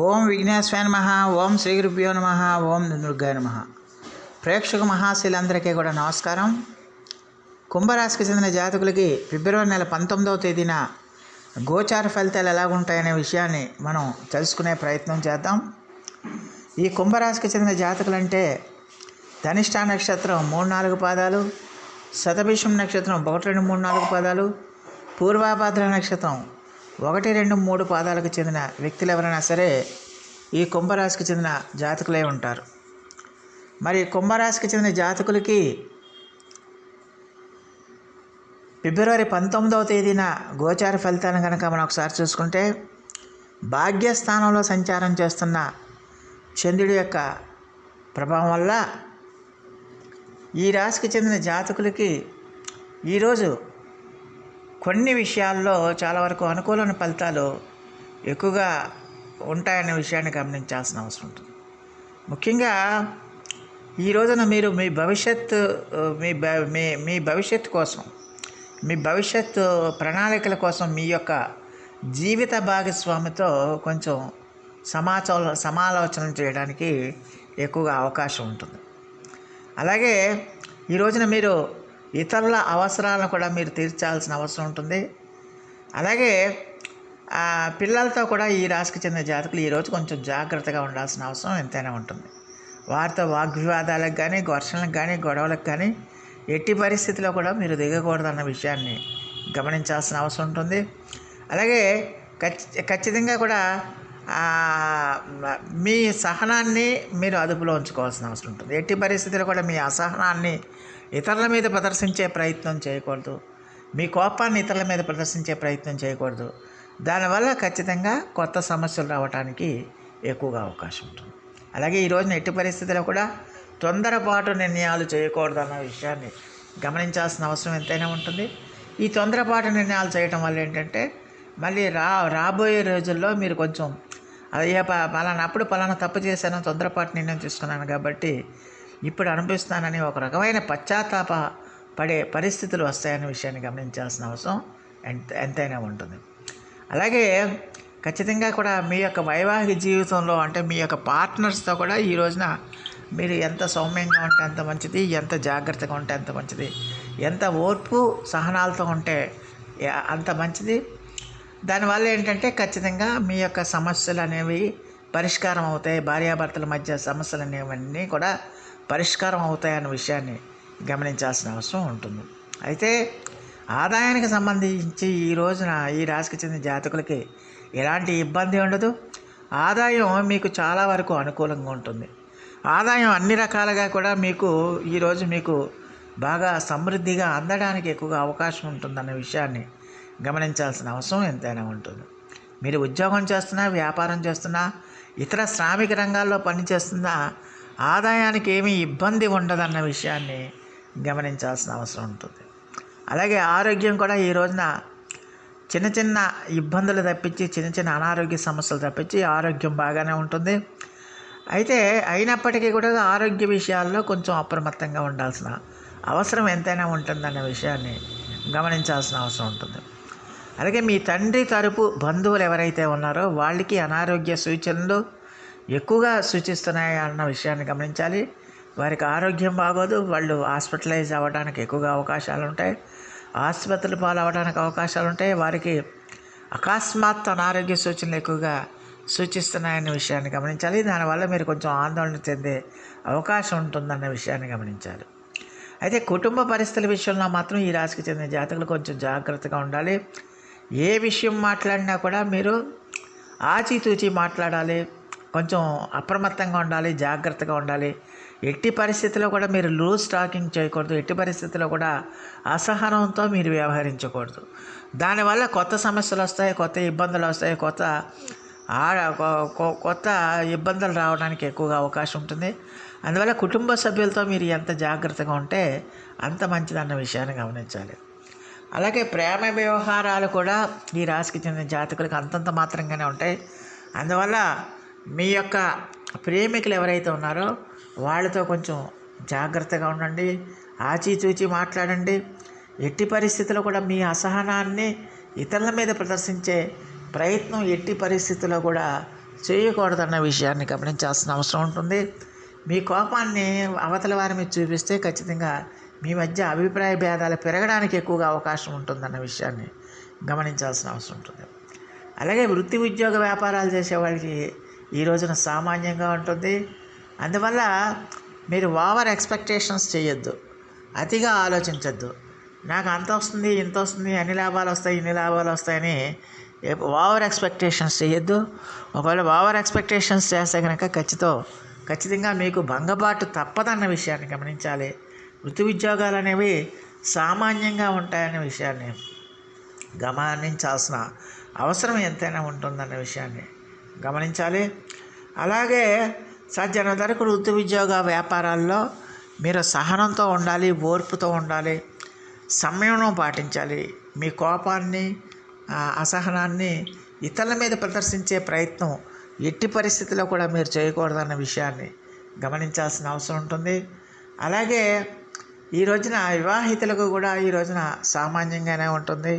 ఓం విఘ్నేశ్వర నమ ఓం శ్రీ గురుభ్యో నమ ఓం దుర్గాయ నమ. ప్రేక్షక మహాశీలందరికీ కూడా నమస్కారం. కుంభరాశికి చెందిన జాతకులకి ఫిబ్రవరి నెల పంతొమ్మిదవ తేదీన గోచార ఫలితాలు ఎలాగుంటాయనే విషయాన్ని మనం తెలుసుకునే ప్రయత్నం చేద్దాం. ఈ కుంభరాశికి చెందిన జాతకులంటే ధనిష్ఠా నక్షత్రం మూడు నాలుగు పాదాలు శతభిషం నక్షత్రం ఒకటి రెండు మూడు నాలుగు పాదాలు పూర్వాభాద్ర నక్షత్రం ఒకటి రెండు మూడు పాదాలకు చెందిన వ్యక్తులు ఎవరైనా సరే ఈ కుంభరాశికి చెందిన జాతకులే ఉంటారు. మరి కుంభరాశికి చెందిన జాతకులకి ఫిబ్రవరి పంతొమ్మిదవ తేదీన గోచార ఫలితాలను కనుక మనం ఒకసారి చూసుకుంటే భాగ్యస్థానంలో సంచారం చేస్తున్న చంద్రుడి యొక్క ప్రభావం వల్ల ఈ రాశికి చెందిన జాతకులకి ఈరోజు కొన్ని విషయాల్లో చాలా వరకు అనుకూలమైన ఫలితాలు ఎక్కువగా ఉంటాయనే విషయాన్ని గమనించాల్సిన అవసరం ఉంటుంది. ముఖ్యంగా ఈ రోజున మీరు మీ భవిష్యత్తు మీ మీ మీ భవిష్యత్తు కోసం మీ భవిష్యత్తు ప్రణాళికల కోసం మీ యొక్క జీవిత భాగస్వామితో కొంచెం సమాచార సమాలోచన చేయడానికి ఎక్కువగా అవకాశం ఉంటుంది. అలాగే ఈ రోజున మీరు ఇతరుల అవసరాలను కూడా మీరు తీర్చాల్సిన అవసరం ఉంటుంది. అలాగే పిల్లలతో కూడా ఈ రాశికి చెందిన జాతకులు ఈరోజు కొంచెం జాగ్రత్తగా ఉండాల్సిన అవసరం ఎంతైనా ఉంటుంది. వారితో వాగ్వివాదాలకు కానీ ఘర్షణలకు కానీ గొడవలకు కానీ ఎట్టి పరిస్థితిలో కూడా మీరు దిగకూడదన్న విషయాన్ని గమనించాల్సిన అవసరం ఉంటుంది. అలాగే ఖచ్చితంగా కూడా మీ సహనాన్ని మీరు అదుపులో ఉంచుకోవాల్సిన అవసరం ఉంటుంది. ఎట్టి పరిస్థితుల్లో కూడా మీ అసహనాన్ని ఇతరుల మీద ప్రదర్శించే ప్రయత్నం చేయకూడదు. మీ కోపాన్ని ఇతరుల మీద ప్రదర్శించే ప్రయత్నం చేయకూడదు. దానివల్ల ఖచ్చితంగా కొత్త సమస్యలు రావడానికి ఎక్కువగా అవకాశం ఉంటుంది. అలాగే ఈ రోజున ఎట్టి పరిస్థితుల్లో కూడా తొందరపాటు నిర్ణయాలు చేయకూడదు అన్న విషయాన్ని గమనించాల్సిన అవసరం ఎంతైనా ఉంటుంది. ఈ తొందరపాటు నిర్ణయాలు చేయటం వల్ల ఏంటంటే మళ్ళీ రా రాబోయే రోజుల్లో మీరు కొంచెం అదే ప- పలానా అప్పుడు పలానా తప్పు చేశాను తొందరపాటు నిర్ణయం తీసుకున్నాను కాబట్టి ఇప్పుడు అనుభవిస్తానని ఒక రకమైన పశ్చాత్తాప పడే పరిస్థితులు వస్తాయనే విషయాన్ని గమనించాల్సిన అవసరం ఎంత ఎంతైనా ఉంటుంది. అలాగే ఖచ్చితంగా కూడా మీ యొక్క వైవాహిక జీవితంలో అంటే మీ యొక్క పార్ట్నర్స్తో కూడా ఈ రోజున మీరు ఎంత సౌమ్యంగా ఉంటే అంత మంచిది ఎంత జాగ్రత్తగా ఉంటే అంత మంచిది ఎంత ఓర్పు సహనాలతో ఉంటే అంత మంచిది. దానివల్ల ఏంటంటే ఖచ్చితంగా మీ యొక్క సమస్యలు అనేవి పరిష్కారం అవుతాయి భార్యాభర్తల మధ్య సమస్యలు అనేవన్నీ కూడా పరిష్కారం అవుతాయన్న విషయాన్ని గమనించాల్సిన అవసరం ఉంటుంది. అయితే ఆదాయానికి సంబంధించి ఈ రోజున ఈ రాశికి చెందిన జాతకులకి ఎలాంటి ఇబ్బంది ఉండదు. ఆదాయం మీకు చాలా వరకు అనుకూలంగా ఉంటుంది. ఆదాయం అన్ని రకాలుగా కూడా మీకు ఈరోజు మీకు బాగా సమృద్ధిగా అందడానికి ఎక్కువగా అవకాశం ఉంటుందన్న విషయాన్ని గమనించాల్సిన అవసరం ఎంతైనా ఉంటుంది. మీరు ఉద్యోగం చేస్తున్నా వ్యాపారం చేస్తున్నా ఇతర శ్రామిక రంగాల్లో పనిచేస్తున్నా ఆదాయానికి ఏమీ ఇబ్బంది ఉండదన్న విషయాన్ని గమనించాల్సిన అవసరం ఉంటుంది. అలాగే ఆరోగ్యం కూడా ఈ రోజున చిన్న చిన్న ఇబ్బందులు తప్పించి చిన్న చిన్న అనారోగ్య సమస్యలు తప్పించి ఆరోగ్యం బాగానే ఉంటుంది. అయితే అయినప్పటికీ కూడా ఆరోగ్య విషయాల్లో కొంచెం అప్రమత్తంగా ఉండాల్సిన అవసరం ఎంతైనా ఉంటుందన్న విషయాన్ని గమనించాల్సిన అవసరం ఉంటుంది. అలాగే మీ తండ్రి తరపు బంధువులు ఎవరైతే ఉన్నారో వాళ్ళకి అనారోగ్య సూచనలు ఎక్కువగా సూచిస్తున్నాయి అన్న విషయాన్ని గమనించాలి. వారికి ఆరోగ్యం బాగోదు వాళ్ళు హాస్పిటలైజ్ అవ్వడానికి ఎక్కువగా అవకాశాలు ఉంటాయి. ఆసుపత్రులు పాలవడానికి అవకాశాలు ఉంటాయి. వారికి అకస్మాత్ అనారోగ్య సూచనలు ఎక్కువగా సూచిస్తున్నాయన్న విషయాన్ని గమనించాలి. దానివల్ల మీరు కొంచెం ఆందోళన చెందే అవకాశం ఉంటుందన్న విషయాన్ని గమనించాలి. అయితే కుటుంబ పరిస్థితుల విషయంలో మాత్రం ఈ రాశికి చెందిన జాతకులు కొంచెం జాగ్రత్తగా ఉండాలి. ఏ విషయం మాట్లాడినా కూడా మీరు ఆచితూచి మాట్లాడాలి. కొంచెం అప్రమత్తంగా ఉండాలి జాగ్రత్తగా ఉండాలి. ఎట్టి పరిస్థితిలో కూడా మీరు లూజ్ టాకింగ్ చేయకూడదు. ఎట్టి పరిస్థితిలో కూడా అసహనంతో మీరు వ్యవహరించకూడదు. దానివల్ల కొత్త సమస్యలు వస్తాయి కొత్త ఇబ్బందులు వస్తాయి కొత్త ఆడ కొ- కొత్త ఇబ్బందులు రావడానికి ఎక్కువగా అవకాశం ఉంటుంది. అందువల్ల కుటుంబ సభ్యులతో మీరు ఎంత జాగ్రత్తగా ఉంటే అంత మంచిదన్న విషయాన్ని గమనించాలి. అలాగే ప్రేమ వ్యవహారాలు కూడా ఈ రాశికి చెందిన జాతకులకు అంతంత మాత్రంగానే ఉంటాయి. అందువల్ల మీ యొక్క ప్రేమికులు ఎవరైతే ఉన్నారో వాళ్ళతో కొంచెం జాగ్రత్తగా ఉండండి ఆచితూచి మాట్లాడండి. ఎట్టి పరిస్థితుల్లో కూడా మీ అసహనాన్ని ఇతరుల మీద ప్రదర్శించే ప్రయత్నం ఎట్టి పరిస్థితుల్లో కూడా చేయకూడదన్న విషయాన్ని గమనించాల్సిన అవసరం ఉంటుంది. మీ కోపాన్ని అవతల వారి మీద చూపిస్తే ఖచ్చితంగా మీ మధ్య అభిప్రాయ భేదాలు పెరగడానికి ఎక్కువగా అవకాశం ఉంటుందన్న విషయాన్ని గమనించాల్సిన అవసరం ఉంటుంది. అలాగే వృత్తి ఉద్యోగ వ్యాపారాలు చేసే వాళ్ళకి ఈ రోజున సామాన్యంగా ఉంటుంది. అందువల్ల మీరు ఓవర్ ఎక్స్పెక్టేషన్స్ చేయొద్దు. అతిగా ఆలోచించద్దు. నాకు అంత వస్తుంది ఇంత వస్తుంది అన్ని లాభాలు వస్తాయి ఇన్ని లాభాలు వస్తాయని ఓవర్ ఎక్స్పెక్టేషన్స్ చేయొద్దు. ఒకవేళ ఓవర్ ఎక్స్పెక్టేషన్స్ చేస్తే కనుక ఖచ్చితో ఖచ్చితంగా మీకు భంగపాటు తప్పదన్న విషయాన్ని గమనించాలి. వృత్తి ఉద్యోగాలు అనేవి సామాన్యంగా ఉంటాయనే విషయాన్ని గమనించాల్సిన అవసరం ఎంతైనా ఉంటుందన్న విషయాన్ని గమనించాలి. అలాగే సాధ్యమైనంత వృత్తి ఉద్యోగ వ్యాపారాల్లో మీరు సహనంతో ఉండాలి ఓర్పుతో ఉండాలి సంయమనం పాటించాలి. మీ కోపాన్ని అసహనాన్ని ఇతరుల మీద ప్రదర్శించే ప్రయత్నం ఎట్టి పరిస్థితిలో కూడా మీరు చేయకూడదన్న విషయాన్ని గమనించాల్సిన అవసరం ఉంటుంది. అలాగే ఈ రోజున వివాహితులకు కూడా ఈ రోజున సామాన్యంగానే ఉంటుంది.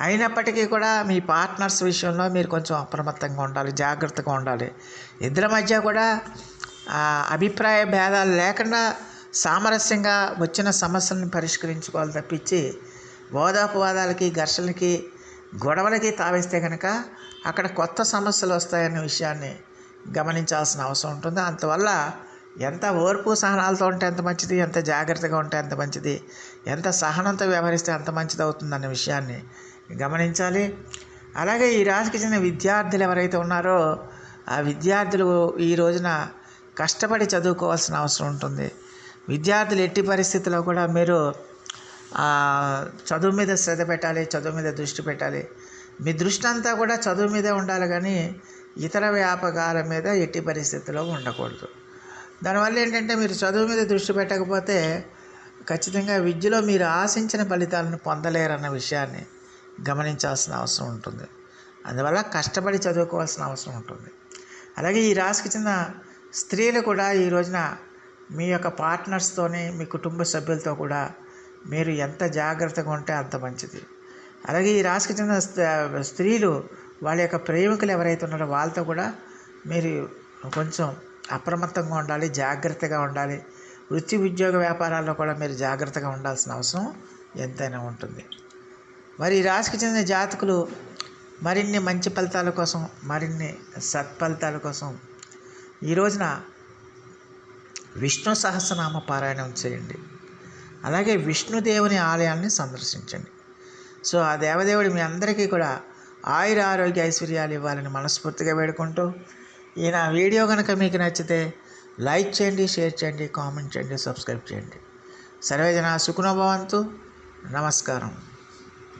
అయినప్పటికీ కూడా మీ పార్ట్నర్స్ విషయంలో మీరు కొంచెం అప్రమత్తంగా ఉండాలి జాగ్రత్తగా ఉండాలి. ఇద్దరి మధ్య కూడా అభిప్రాయ భేదాలు లేకుండా సామరస్యంగా వచ్చిన సమస్యలను పరిష్కరించుకోవాలి తప్పించి వాదాపవాదాలకి ఘర్షణలకి గొడవలకి తావేస్తే కనుక అక్కడ కొత్త సమస్యలు వస్తాయన్న విషయాన్ని గమనించాల్సిన అవసరం ఉంటుంది. అంతవల్ల ఎంత ఓర్పు సహనాలతో ఉంటే ఎంత మంచిది ఎంత జాగ్రత్తగా ఉంటే ఎంత మంచిది ఎంత సహనంతో వ్యవహరిస్తే అంత మంచిది అవుతుందన్న విషయాన్ని గమనించాలి. అలాగే ఈ రాశికి చెందిన విద్యార్థులు ఎవరైతే ఉన్నారో ఆ విద్యార్థులు ఈ రోజున కష్టపడి చదువుకోవాల్సిన అవసరం ఉంటుంది. విద్యార్థులు ఎట్టి పరిస్థితుల్లో కూడా మీరు చదువు మీద శ్రద్ధ పెట్టాలి చదువు మీద దృష్టి పెట్టాలి. మీ దృష్టి అంతా కూడా చదువు మీదే ఉండాలి కానీ ఇతర వ్యాపకాల మీద ఎట్టి పరిస్థితుల్లో ఉండకూడదు. దానివల్ల ఏంటంటే మీరు చదువు మీద దృష్టి పెట్టకపోతే ఖచ్చితంగా విద్యలో మీరు ఆశించిన ఫలితాలను పొందలేరన్న విషయాన్ని గమనించాల్సిన అవసరం ఉంటుంది. అందువల్ల కష్టపడి చదువుకోవాల్సిన అవసరం ఉంటుంది. అలాగే ఈ రాశికి చెందిన స్త్రీలు కూడా ఈ రోజున మీ యొక్క పార్ట్నర్స్తోని మీ కుటుంబ సభ్యులతో కూడా మీరు ఎంత జాగ్రత్తగా ఉంటే అంత మంచిది. అలాగే ఈ రాశికి చెందిన స్త్రీలు వాళ్ళ యొక్క ప్రేమికులు ఎవరైతే ఉన్నారో వాళ్ళతో కూడా మీరు కొంచెం అప్రమత్తంగా ఉండాలి జాగ్రత్తగా ఉండాలి. వృత్తి ఉద్యోగ వ్యాపారాల్లో కూడా మీరు జాగ్రత్తగా ఉండాల్సిన అవసరం ఎంతైనా ఉంటుంది. మరి ఈ రాశికి చెందిన జాతకులు మరిన్ని మంచి ఫలితాల కోసం మరిన్ని సత్ఫలితాల కోసం ఈ రోజున విష్ణు సహస్రనామ పారాయణం చేయండి. అలాగే విష్ణుదేవుని ఆలయాన్ని సందర్శించండి. సో ఆ దేవదేవుడు మీ అందరికీ కూడా ఆయుర ఆరోగ్య ఐశ్వర్యాలు ఇవ్వాలని మనస్ఫూర్తిగా వేడుకుంటూ ఈ నా వీడియో కనుక మీకు నచ్చితే లైక్ చేయండి షేర్ చేయండి కామెంట్ చేయండి సబ్స్క్రైబ్ చేయండి. సర్వేజన సుఖనోభవంతు నమస్కారం.